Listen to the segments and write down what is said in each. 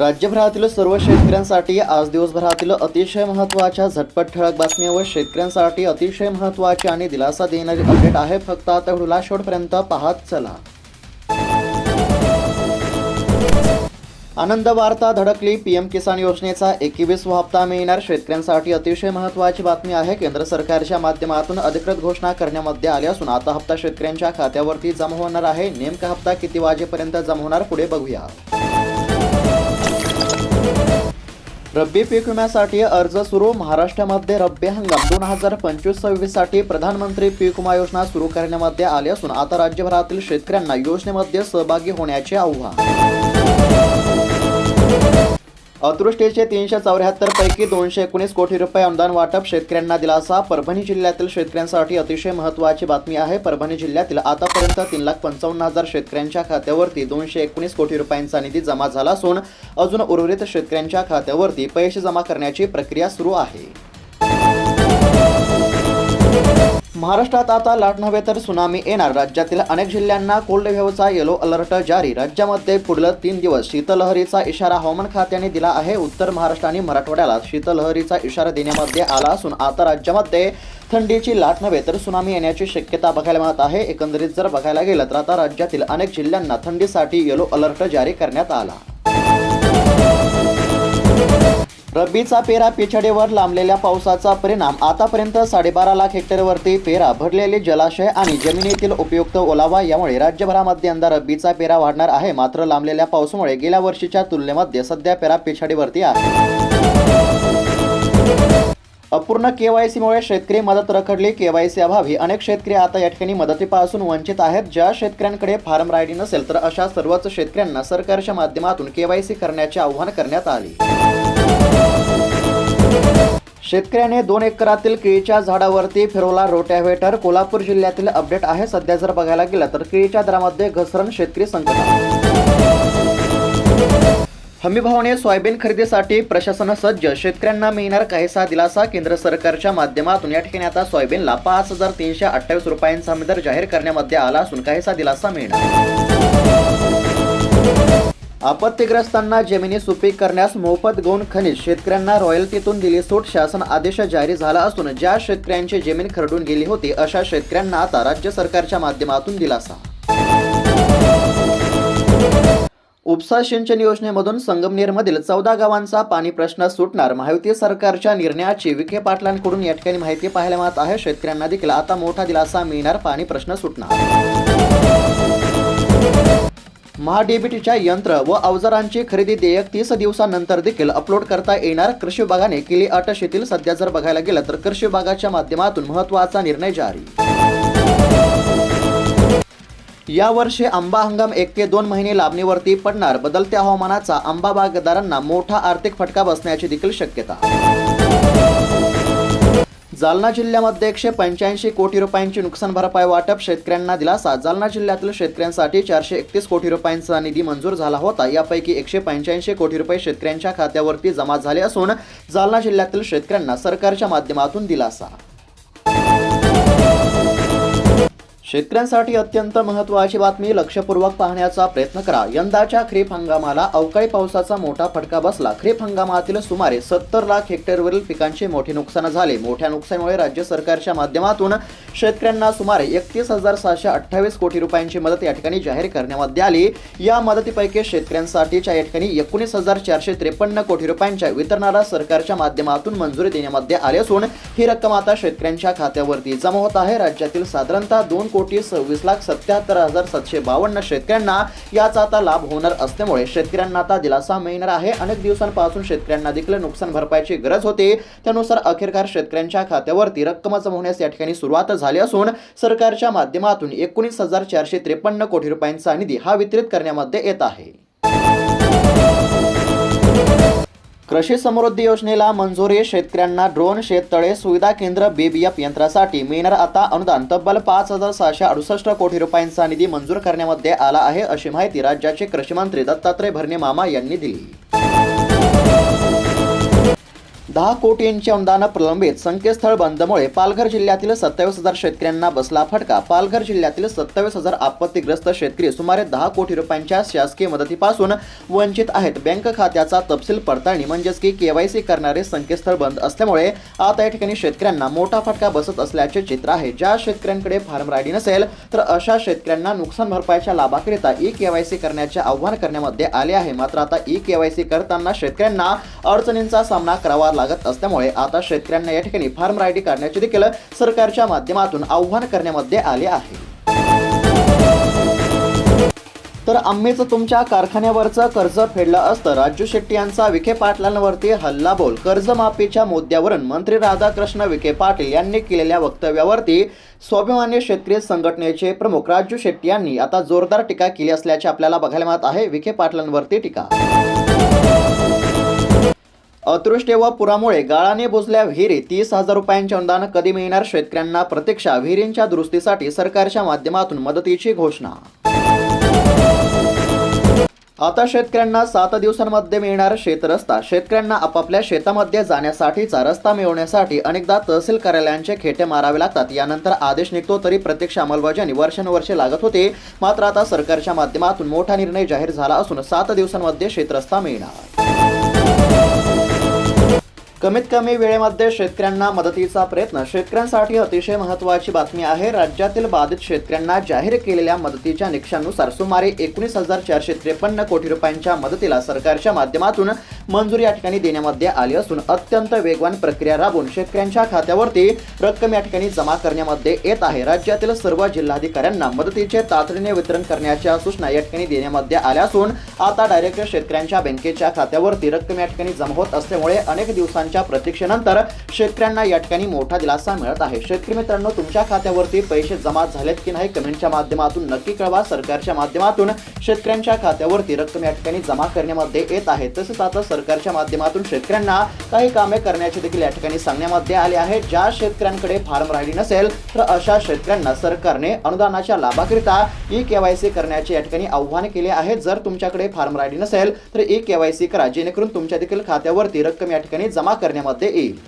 राज्यभरातील सर्व शेतकऱ्यांसाठी आज दिवसभरातील अतिशय महत्त्वाच्या झटपट ठळक बातम्या व शेतकऱ्यांसाठी अतिशय महत्त्वाची आणि दिलासा देणारी अपडेट आहे. फक्त आता व्हिडिओला शेवटपर्यंत पाहत चला. आनंद वार्ता धडकली पीएम किसान योजनेचा एकवीसवा हप्ता मिळणार. शेतकऱ्यांसाठी अतिशय महत्त्वाची बातमी आहे. केंद्र सरकारच्या माध्यमातून अधिकृत घोषणा करण्यामध्ये आली असून आता हप्ता शेतकऱ्यांच्या खात्यावरती जमा होणार आहे. नेमका हप्ता किती वाजेपर्यंत जमा होणार पुढे बघूया. रब्बी पीक विम्यासाठी अर्ज सुरू महाराष्ट्रामध्ये रब्बी हंगाम दोन हजार पंचवीस सव्वीससाठी प्रधानमंत्री पीक विमा योजना सुरू करण्यामध्ये आली असून आता राज्यभरातील शेतकऱ्यांना योजनेमध्ये सहभागी होण्याचे आव्हान. अतृष्टीचे तीनशे चौऱ्याहत्तर पैकी दोनशे एकोणीस कोटी रुपये अनुदान वाटप शेतकऱ्यांना दिलासा. परभणी जिल्ह्यातील शेतकऱ्यांसाठी अतिशय महत्त्वाची बातमी आहे. परभणी जिल्ह्यातील आतापर्यंत तीन लाख पंचावन्न हजार शेतकऱ्यांच्या खात्यावरती दोनशे एकोणीस कोटी रुपयांचा निधी जमा झाला असून अजून उर्वरित शेतकऱ्यांच्या खात्यावरती पैसे जमा करण्याची प्रक्रिया सुरू आहे. महाराष्ट्रात आता लाट नव्हे तर सुनामी येणार. राज्यातील अनेक जिल्ह्यांना कोल्ड वेव्हचा येलो अलर्ट जारी. राज्यामध्ये पुढलं तीन दिवस शीतलहरीचा इशारा हवामान खात्याने दिला आहे. उत्तर महाराष्ट्र आणि मराठवाड्याला शीतलहरीचा इशारा देण्यामध्ये आला असून आता राज्यामध्ये थंडीची लाट नव्हे तर सुनामी येण्याची शक्यता बघायला मिळत आहे. एकंदरीत जर बघायला गेलं तर आता राज्यातील अनेक जिल्ह्यांना थंडीसाठी येलो अलर्ट जारी करण्यात आला. रब्बीचा पेरा पिछाडीवर लांबलेल्या पावसाचा परिणाम. आतापर्यंत साडेबारा लाख हेक्टरवरती पेरा भरलेले जलाशय आणि जमिनीतील उपयुक्त ओलावा यामुळे राज्यभरामध्ये यंदा रब्बीचा पेरा वाढणार आहे. मात्र लांबलेल्या पावसामुळे गेल्या वर्षीच्या तुलनेमध्ये सध्या पेरा पिछाडीवरती आहे. अपूर्ण केवायसीमुळे शेतकरी मदत रखडली. केवायसी अभावी अनेक शेतकरी आता या ठिकाणी मदतीपासून वंचित आहेत. ज्या शेतकऱ्यांकडे फार्म रायडी नसेल तर अशा सर्वच शेतकऱ्यांना सरकारच्या माध्यमातून केवायसी करण्याचे आवाहन करण्यात आले. शेतकऱ्याने दोन एकरातील केळीच्या झाडावरती फिरवला रोटॅव्हेटर. कोल्हापूर जिल्ह्यातील अपडेट आहे. सध्या जर बघायला गेलं तर केळीच्या दरामध्ये घसरण शेतकरी संकट हमीभावाने सोयाबीन खरेदीसाठी प्रशासन सज्ज. शेतकऱ्यांना मिळणार काहीसा दिलासा केंद्र सरकारच्या माध्यमातून. या ठिकाणी आता सोयाबीनला पाच हजार तीनशे अठ्ठावीस रुपयांचा हमीदर जाहीर करण्यामध्ये आला असून काहीसा दिलासा मिळणार. आपत्तीग्रस्तांना जमिनी सुपीक करण्यास मोफत गौण खनिज शेतकऱ्यांना रॉयल्टीतून दिली सूट शासन आदेश जारी झाला असून ज्या शेतकऱ्यांची जमीन खरडून गेली होती अशा शेतकऱ्यांना आता राज्य सरकारच्या माध्यमातून दिलासा. उपसा सिंचन योजनेमधून संगमनेरमधील चौदा गावांचा पाणी प्रश्न सुटणार. महायुती सरकारच्या निर्णयाची विखे पाटलांकडून या ठिकाणी माहिती पाहायला मिळत आहे. शेतकऱ्यांना देखील आता मोठा दिलासा मिळणार पाणी प्रश्न सुटणार. महाडीबीटीच्या यंत्र व अवजारांची खरेदी देयक तीस दिवसानंतर देखील अपलोड करता येणार. कृषी विभागाने केली अट शिथिल सध्या जर बघायला गेलं तर कृषी विभागाच्या माध्यमातून महत्त्वाचा निर्णय जारी. यावर्षी आंबा हंगाम एक ते दोन महिने लांबणीवरती पडणार. बदलत्या हवामानाचा आंबा बागदारांना मोठा आर्थिक फटका बसण्याची देखील शक्यता. जालना जिल्ह्यामध्ये एकशे पंच्याऐंशी कोटी रुपयांची नुकसान भरपाई वाटप शेतकऱ्यांना दिलासा. जालना जिल्ह्यातील शेतकऱ्यांसाठी चारशे एकतीस कोटी रुपयांचा निधी मंजूर झाला होता. यापैकी एकशे पंच्याऐंशी कोटी रुपये शेतकऱ्यांच्या खात्यावरती जमा झाले असून जालना जिल्ह्यातील शेतकऱ्यांना सरकारच्या माध्यमातून दिलासा. शेतकऱ्यांसाठी अत्यंत महत्त्वाची बातमी लक्षपूर्वक पाहण्याचा प्रयत्न करा. यंदाच्या खरीप हंगामाला अवकाळी पावसाचा मोठा फटका बसला. खरीप हंगामातील सुमारे सत्तर लाख हेक्टरवरील पिकांचे मोठे नुकसान झाले. मोठ्या नुकसानीमुळे राज्य सरकारच्या माध्यमातून शेतकऱ्यांना सुमारे एकतीस हजार सहाशे अठ्ठावीस कोटी रुपयांची मदत या ठिकाणी जाहीर करण्यामध्ये आली. या मदतीपैकी शेतकऱ्यांसाठीच्या या ठिकाणी एकोणीस हजार चारशे त्रेपन्न कोटी रुपयांच्या वितरणाला सरकारच्या माध्यमातून मंजुरी देण्यामध्ये आली असून ही रक्कम आता शेतकऱ्यांच्या खात्यावरती जमा होत आहे. राज्यातील साधारणतः दोन कोटी सव्वीस लाख सत्याहत्तर हजार सातशे बावन्न शेतकऱ्यांना याचा आता लाभ होणार असल्यामुळे शेतकऱ्यांना आता दिलासा मिळणार आहे. अनेक दिवसांपासून शेतकऱ्यांना देखील नुकसान भरपाईची गरज होती. त्यानुसार अखेरकार शेतकऱ्यांच्या खात्यावरती रक्कम जमवण्यास होण्यास या ठिकाणी सुरुवात झाली असून सरकारच्या माध्यमातून एकोणीस हजार चारशे त्रेपन्न कोटी रुपयांचा निधी हा वितरित करण्यामध्ये येत आहे. कृषी समृद्धी योजनेला मंजुरी शेतकऱ्यांना ड्रोन शेततळे सुविधा केंद्र बीबीएफ यंत्रासाठी मिळणार आता अनुदान. तब्बल पाच हजार सहाशे अडुसष्ट कोटी रुपयांचा निधी मंजूर करण्यामध्ये आला आहे अशी माहिती राज्याचे कृषी मंत्री दत्तात्रय भरणे मामा यांनी दिली. दहा कोटींचे अनुदान प्रलंबित संकेतस्थळ बंदमुळे पालघर जिल्ह्यातील सत्तावीस हजार शेतकऱ्यांना बसला फटका. पालघर जिल्ह्यातील सत्तावीस हजार आपत्तीग्रस्त शेतकरी सुमारे दहा कोटी रुपयांच्या शासकीय मदतीपासून वंचित आहेत. बँक खात्याचा तपशील पडताळणी म्हणजेच की केवायसी करणारे संकेतस्थळ बंद असल्यामुळे आता या ठिकाणी शेतकऱ्यांना मोठा फटका बसत असल्याचे चित्र आहे. ज्या शेतकऱ्यांकडे फार्म रायडी नसेल तर अशा शेतकऱ्यांना नुकसान भरपाईच्या लाभाकरिता ई केवायसी करण्याचे आव्हान करण्यामध्ये आले आहे. मात्र आता ई केवायसी करताना शेतकऱ्यांना अडचणींचा सामना करावा लागत असल्यामुळे आता शेतकऱ्यांना या ठिकाणी फार्म रायडी काढण्याचे देखील सरकारच्या माध्यमातून आव्हान करण्यामध्ये आले आहे. तर आम्हीच तुमच्या कारखान्यावरचं कर्ज फेडलं असतं. राजू शेट्टी यांचा विखे पाटलांवरती हल्लाबोल. कर्जमाफीच्या मुद्द्यावरून मंत्री राधाकृष्ण विखे पाटील यांनी केलेल्या वक्तव्यावरती स्वाभिमानी शेतकरी संघटनेचे प्रमुख राजू शेट्टी यांनी आता जोरदार टीका केली असल्याचे आपल्याला बघायला मिळत आहे. विखे पाटलांवरती टीका. अतृष्टी व पुरामुळे गाळाने बुजल्या विहिरी तीस हजार रुपयांचे अनुदान कधी मिळणार शेतकऱ्यांना प्रतीक्षा? विहिरींच्या दुरुस्तीसाठी सरकारच्या माध्यमातून मदतीची घोषणा. आता शेतकऱ्यांना सात दिवसांमध्ये मिळणार शेतरस्ता शेतकऱ्यांना आपापल्या शेतामध्ये जाण्यासाठीचा रस्ता मिळवण्यासाठी अनेकदा तहसील कार्यालयांचे खेटे मारावे लागतात. यानंतर आदेश निघतो तरी प्रत्यक्ष अंमलबजावणी वर्षानुवर्षे लागत होते. मात्र आता सरकारच्या माध्यमातून मोठा निर्णय जाहीर झाला असून सात दिवसांमध्ये शेतरस्ता मिळणार. कमीत कमी वेळेमध्ये शेतकऱ्यांना मदतीचा प्रयत्न. शेतकऱ्यांसाठी अतिशय महत्त्वाची बातमी आहे राज्यातील बाधित शेतकऱ्यांना जाहीर केलेल्या मदतीच्या निकषानुसार सुमारे एकोणीस हजार चारशे त्रेपन्न कोटी रुपयांच्या मदतीला सरकारच्या माध्यमातून मंजुरी या ठिकाणी देण्यामध्ये आली असून अत्यंत वेगवान प्रक्रिया राबवून शेतकऱ्यांच्या खात्यावरती रक्कम या ठिकाणी जमा करण्यामध्ये येत आहे. राज्यातील सर्व जिल्हाधिकाऱ्यांना मदतीचे तातडीने वितरण करण्याच्या सूचना या ठिकाणी देण्यामध्ये आल्या असून आता डायरेक्ट शेतकऱ्यांच्या बँकेच्या खात्यावरती रक्कम या ठिकाणी जमा होत असल्यामुळे अनेक दिवसांच्या प्रतीक्षेनंतर शेतकऱ्यांना या ठिकाणी मोठा दिलासा मिळत आहे. शेतकरी मित्रांनो तुमच्या खात्यावरती पैसे जमा झालेत की नाही कमेंटच्या माध्यमातून नक्की कळवा. सरकारच्या माध्यमातून शेतकऱ्यांच्या खात्यावरती रक्कम या ठिकाणी जमा करण्यामध्ये येत आहे. तसेच आता सरकारच्या माध्यमातून शेतकऱ्यांना काही कामे करण्याचे देखील या ठिकाणी सांगण्यामध्ये आले आहे. ज्या शेतकऱ्यांकडे फार्म राहिली नसेल तर अशा शेतकऱ्यांना सरकारने अनुदानाच्या लाभाकरिता ई केवायसी करण्याचे या ठिकाणी आव्हान केले आहे. जर तुमच्याकडे फार्म राहिली नसेल तर ई केवायसी करा. जेणेकरून तुमच्या देखील खात्यावरती रक्कम या ठिकाणी जमा करण्यामध्ये येईल.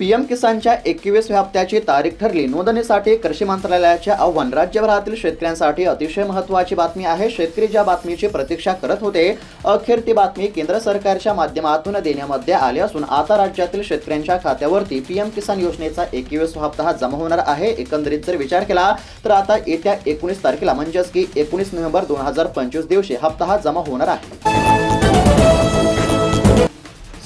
पीएम किसानच्या एकवीस हप्त्याची तारीख ठरली. नोंदणीसाठी कृषी मंत्रालयाचे आव्हान. राज्यभरातील शेतकऱ्यांसाठी अतिशय महत्त्वाची बातमी आहे. शेतकरी ज्या बातमीची प्रतीक्षा करत होते अखेर ती बातमी केंद्र सरकारच्या माध्यमातून देण्यामध्ये आली असून आता राज्यातील शेतकऱ्यांच्या खात्यावरती पीएम किसान योजनेचा एकवीस हप्ता हा जमा होणार आहे. एकंदरीत जर विचार केला तर आता येत्या एकोणीस तारखेला म्हणजेच की एकोणीस नोव्हेंबर दोन हजार पंचवीस दिवशी हप्ता हा जमा होणार आहे.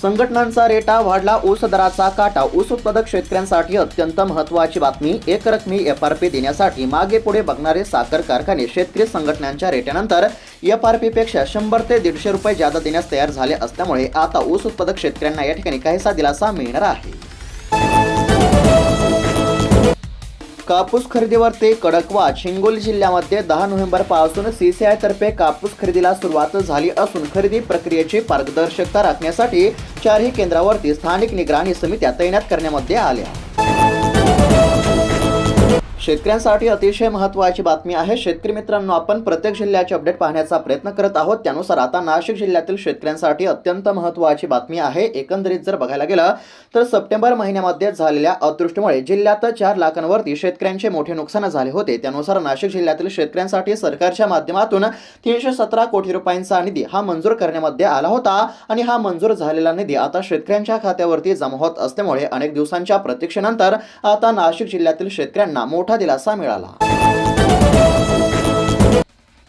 संघटनांचा रेटा वाढला ऊस दराचा काटा ऊस उत्पादक शेतकऱ्यांसाठी अत्यंत महत्त्वाची बातमी. एक रकमी एफ आर पी देण्यासाठी मागे पुढे बघणारे साखर कारखाने शेतकरी संघटनांच्या रेट्यानंतर एफ आर पीपेक्षा शंभर ते दीडशे रुपये जादा देण्यास तयार झाले असल्यामुळे आता ऊस उत्पादक शेतकऱ्यांना या ठिकाणी काहीसा दिलासा मिळणार आहे. कापूस खरेदीवरती कडकवाद हिंगोली जिल्ह्यामध्ये दहा नोव्हेंबरपासून सी सीसीआय तर्फे कापूस खरेदीला सुरुवात झाली असून खरेदी प्रक्रियेची पारदर्शकता राखण्यासाठी चारही केंद्रावरती स्थानिक निगराणी समित्या तैनात करण्यामध्ये आल्या. शेतकऱ्यांसाठी अतिशय महत्त्वाची बातमी आहे. शेतकरी मित्रांनो आपण प्रत्येक जिल्ह्याचे अपडेट पाहण्याचा प्रयत्न करत आहोत. त्यानुसार आता नाशिक जिल्ह्यातील शेतकऱ्यांसाठी अत्यंत महत्त्वाची बातमी आहे. एकंदरीत जर बघायला गेलं तर सप्टेंबर महिन्यामध्ये झालेल्या अतृष्टीमुळे जिल्ह्यात चार लाखांवरती शेतकऱ्यांचे मोठे नुकसान झाले होते. त्यानुसार नाशिक जिल्ह्यातील शेतकऱ्यांसाठी सरकारच्या माध्यमातून तीनशे सतरा कोटी रुपयांचा निधी हा मंजूर करण्यामध्ये आला होता आणि हा मंजूर झालेला निधी आता शेतकऱ्यांच्या खात्यावरती जमा होत असल्यामुळे अनेक दिवसांच्या प्रतीक्षेनंतर आता नाशिक जिल्ह्यातील शेतकऱ्यांना मोठा दिलासा मिळाला.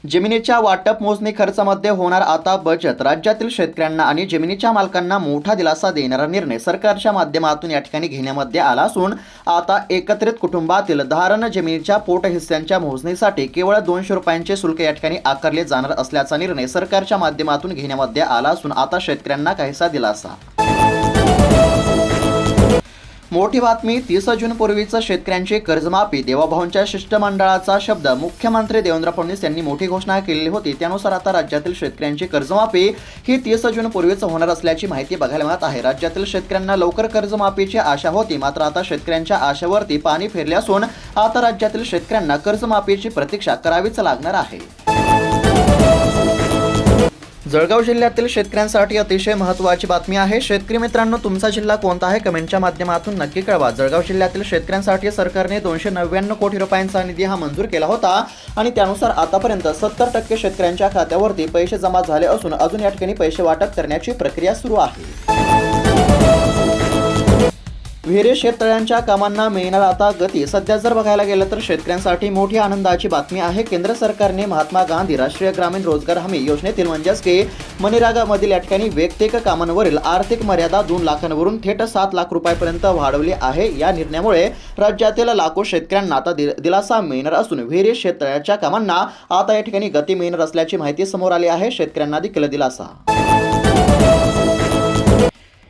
जमिनीच्या वाटप मोजणी खर्चामध्ये होणार आता बचत. राज्यातील शेतकऱ्यांना आणि जमिनीच्या मालकांना मोठा दिलासा देणारा निर्णय सरकारच्या माध्यमातून या ठिकाणी घेण्यामध्ये आला असून आता एकत्रित कुटुंबातील धारण जमिनीच्या पोट हिस्स्यांच्या मोजणीसाठी केवळ दोनशे रुपयांचे शुल्क या ठिकाणी आकारले जाणार असल्याचा निर्णय सरकारच्या माध्यमातून घेण्यामध्ये आला असून आता शेतकऱ्यांना काहीसा दिलासा मोठी बातमी तीस जून पूर्वीचं शेतकऱ्यांची कर्जमाफी देवाभाऊंच्या शिष्टमंडळाचा शब्द. मुख्यमंत्री देवेंद्र फडणवीस यांनी मोठी घोषणा केलेली होती. त्यानुसार आता राज्यातील शेतकऱ्यांची कर्जमाफी ही तीस जूनपूर्वीच होणार असल्याची माहिती बघायला मिळत आहे. राज्यातील शेतकऱ्यांना लवकर कर्जमाफीची आशा होती. मात्र आता शेतकऱ्यांच्या आशेवरती पाणी फिरले असून आता राज्यातील शेतकऱ्यांना कर्जमाफीची प्रतीक्षा करावीच लागणार आहे. जळगाव जिल्ह्यातील शेतकऱ्यांसाठी अतिशय महत्त्वाची बातमी आहे. शेतकरी मित्रांनो तुमचा जिल्हा कोणता आहे? कमेंटच्या माध्यमातून नक्की कळवा. जळगाव जिल्ह्यातील शेतकऱ्यांसाठी सरकारने दोनशे नव्याण्णव कोटी रुपयांचा निधी हा मंजूर केला होता आणि त्यानुसार आतापर्यंत सत्तर टक्के शेतकऱ्यांच्या खात्यावरती पैसे जमा झाले असून अजून या ठिकाणी पैसे वाटप करण्याची प्रक्रिया सुरू आहे. विहिरी शेततळ्यांच्या कामांना मिळणार आता गती. सध्या जर बघायला गेलं तर शेतकऱ्यांसाठी मोठी आनंदाची बातमी आहे. केंद्र सरकारने महात्मा गांधी राष्ट्रीय ग्रामीण रोजगार हमी योजनेतील म्हणजेच की मनिरागामधील या ठिकाणी वैयक्तिक कामांवरील आर्थिक मर्यादा दोन लाखांवरून थेट सात लाख रुपयापर्यंत वाढवली आहे. या निर्णयामुळे राज्यातील लाखो शेतकऱ्यांना आता दि- दिलासा मिळणार असून विहिरी शेततळ्याच्या कामांना आता या ठिकाणी गती मिळणार असल्याची माहिती समोर आली आहे. शेतकऱ्यांना देखील दिलासा.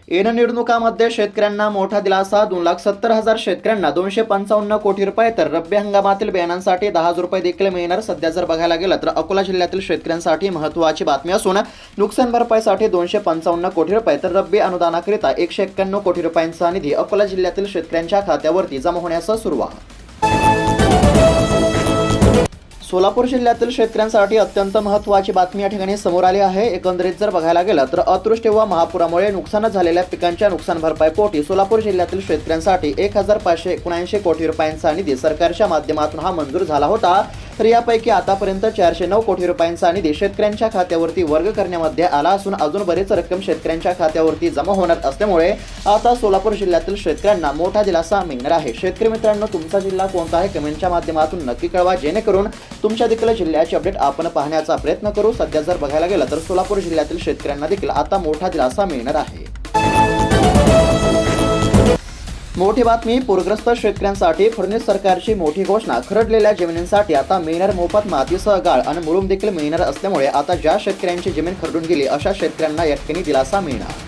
येण निवडणुकामध्ये शेतकऱ्यांना मोठा दिलासा दोन लाख सत्तर हजार शेतकऱ्यांना दोनशे पंचावन्न कोटी रुपये तर रब्बी हंगामातील बियाणांसाठी दहा हजार रुपये देखील मिळणार. सध्या जर बघायला गेलं तर अकोला जिल्ह्यातील शेतकऱ्यांसाठी महत्त्वाची बातमी असून नुकसान भरपाईसाठी दोनशे पंचावन्न कोटी रुपये तर रब्बी अनुदानाकरिता एकशे एक्क्याण्णव कोटी रुपयांचा निधी अकोला जिल्ह्यातील शेतकऱ्यांच्या खात्यावरती जमा होण्यास सुरुवात. सोलापूर जिल्ह्यातील शेतकऱ्यांसाठी अत्यंत महत्त्वाची बातमी या ठिकाणी समोर आली आहे. एकंदरीत जर बघायला गेलं तर अतृष्टी व महापुरामुळे नुकसान झालेल्या पिकांच्या नुकसान भरपाई पोटी सोलापूर जिल्ह्यातील शेतकऱ्यांसाठी एक हजार पाचशे एकोणऐंशी कोटी रुपयांचा निधी सरकारच्या माध्यमातून हा मंजूर झाला होता. तर यापैकी आतापर्यंत चारशे नऊ कोटी रुपयांचा निधी शेतकऱ्यांच्या खात्यावरती वर्ग करण्यामध्ये आला असून अजून बरीच रक्कम शेतकऱ्यांच्या खात्यावरती जमा होणार असल्यामुळे आता सोलापूर जिल्ह्यातील शेतकऱ्यांना मोठा दिलासा मिळणार आहे. शेतकरी मित्रांनो तुमचा जिल्हा कोणता आहे? कमेंटच्या माध्यमातून नक्की कळवा. जेणेकरून तुमच्या देखील जिल्ह्याचे अपडेट आपण पाहण्याचा प्रयत्न करू. सध्या जर बघायला गेलं तर सोलापूर जिल्ह्यातील शेतकऱ्यांना देखील आता मोठा दिलासा मिळणार आहे. मोठी बातमी पूरग्रस्त शेतकऱ्यांसाठी फडणवीस सरकारची मोठी घोषणा. खरडलेल्या जमिनींसाठी आता मिळणार मोफत मातीसह गाळ आणि मुरुम देखील मिळणार असल्यामुळे आता ज्या शेतकऱ्यांची जमीन खरडून गेली अशा शेतकऱ्यांना या ठिकाणी दिलासा मिळणार.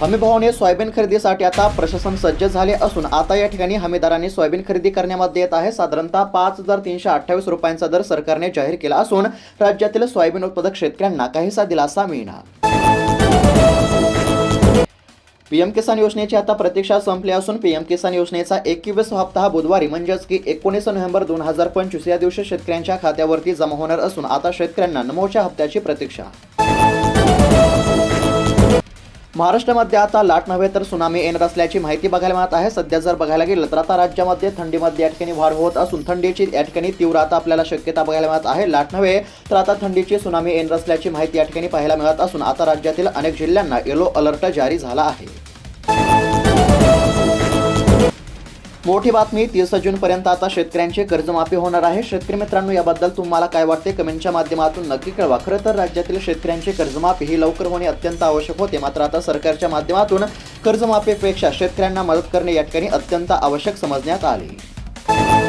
हमीभावाने सोयाबीन खरेदीसाठी आता प्रशासन सज्ज झाले असून आता या ठिकाणी हमीदारांनी सोयाबीन खरेदी करण्यामध्ये येत आहे. साधारणतः पाच हजार तीनशे अठ्ठावीस रुपयांचा दर सरकारने जाहीर केला असून राज्यातील सोयाबीन उत्पादक शेतकऱ्यांना काहीसा दिलासा मिळणार. पीएम किसान योजनेची आता प्रतीक्षा संपली असून पीएम किसान योजनेचा एकवीस हप्ता हा बुधवारी म्हणजेच की एकोणीस नोव्हेंबर दोन हजार पंचवीस या दिवशी शेतकऱ्यांच्या खात्यावरती जमा होणार असून आता शेतकऱ्यांना नमोच्या हप्त्याची प्रतीक्षा. महाराष्ट्रामध्ये आता लाट नव्हे तर सुनामी येणार असल्याची माहिती बघायला मिळत आहे. सध्या जर बघायला गेलं तर आता राज्यामध्ये थंडीमध्ये या ठिकाणी वाढ होत असून थंडीची या ठिकाणी तीव्रता आपल्याला शक्यता बघायला मिळत आहे. लाट नव्हे तर आता थंडीची सुनामी येणार असल्याची माहिती या ठिकाणी पाहायला मिळत असून आता राज्यातील अनेक जिल्ह्यांना येलो अलर्ट जारी झाला आहे. मोठी बातमी तीस जूनपर्यंत आता शेतकऱ्यांची कर्जमाफी होणार आहे. शेतकरी मित्रांनो याबद्दल तुम्हाला काय वाटते? कमेंटच्या माध्यमातून नक्की कळवा. खरं तर राज्यातील शेतकऱ्यांची कर्जमाफी ही लवकर होणे अत्यंत आवश्यक होते. मात्र आता सरकारच्या माध्यमातून कर्जमाफीपेक्षा शेतकऱ्यांना मदत करणे या ठिकाणी अत्यंत आवश्यक समजण्यात आले.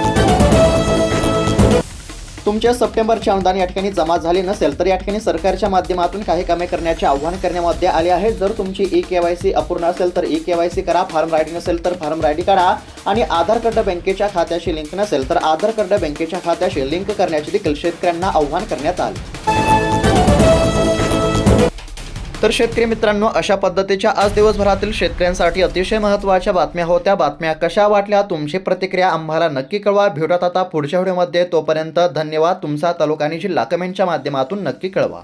तुमचे सप्टेंबरचे अनुदान या ठिकाणी जमा झाले नसेल तर या ठिकाणी सरकारच्या माध्यमातून काही कामे करण्याचे आव्हान करण्यामध्ये आले आहे. जर तुमची ई के वाय सी अपूर्ण असेल तर ई के वाय सी करा. फॉर्म रायडी नसेल तर फॉर्म रायडी करा आणि आधार कार्ड बँकेच्या खात्याशी लिंक नसेल तर आधार कार्ड बँकेच्या खात्याशी लिंक करण्याचे देखील शेतकऱ्यांना आव्हान करण्यात आले. तर शेतकरी मित्रांनो अशा पद्धतीच्या आज दिवसभरातील शेतकऱ्यांसाठी अतिशय महत्त्वाच्या बातम्या होत्या. बातम्या कशा वाटल्या तुमची प्रतिक्रिया आम्हाला नक्की कळवा. भेटत आता पुढच्या व्हिडिओमध्ये. तोपर्यंत धन्यवाद. तुमचा तालुका आणि जिल्हा कमेंटच्या माध्यमातून नक्की कळवा.